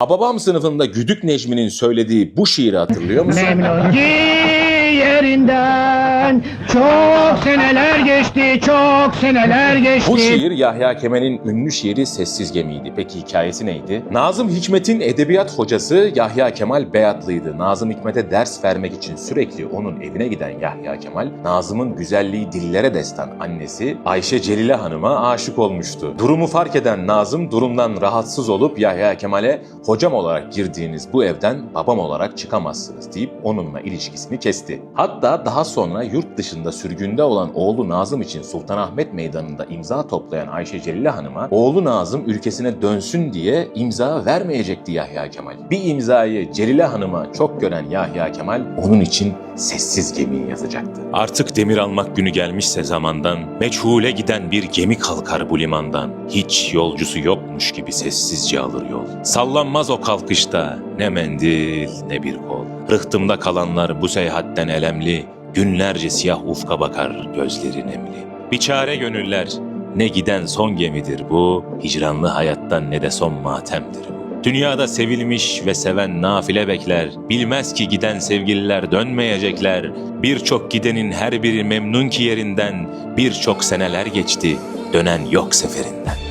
Hababam sınıfında Güdük Necmi'nin söylediği bu şiiri hatırlıyor musun? Memnun yerinden Çok seneler geçti, çok seneler geçti Bu şiir Yahya Kemal'in ünlü şiiri Sessiz Gemi'ydi. Peki hikayesi neydi? Nazım Hikmet'in edebiyat hocası Yahya Kemal Beyatlıydı. Nazım Hikmet'e ders vermek için sürekli onun evine giden Yahya Kemal, Nazım'ın güzelliği dillere destan annesi Ayşe Celile Hanım'a aşık olmuştu. Durumu fark eden Nazım durumdan rahatsız olup Yahya Kemal'e hocam olarak girdiğiniz bu evden babam olarak çıkamazsınız deyip onunla ilişkisini kesti. Hatta daha sonra yurt dışında sürgünde olan oğlu Nazım için Sultanahmet Meydanı'nda imza toplayan Ayşe Celile Hanım'a oğlu Nazım ülkesine dönsün diye imza vermeyecekti Yahya Kemal. Bir imzayı Celile Hanım'a çok gören Yahya Kemal onun için sessiz gemiyi yazacaktı. Artık demir almak günü gelmişse zamandan, meçhule giden bir gemi kalkar bu limandan. Hiç yolcusu yokmuş gibi sessizce alır yol. Sallanmaz o kalkışta ne mendil ne bir kol. Rıhtımda kalanlar bu seyahatten elemli, günlerce siyah ufka bakar gözleri nemli. Biçare gönüller, ne giden son gemidir bu, hicranlı hayattan ne de son matemdir bu. Dünyada sevilmiş ve seven nafile bekler, bilmez ki giden sevgililer dönmeyecekler. Birçok gidenin her biri memnun ki yerinden, birçok seneler geçti, dönen yok seferinden.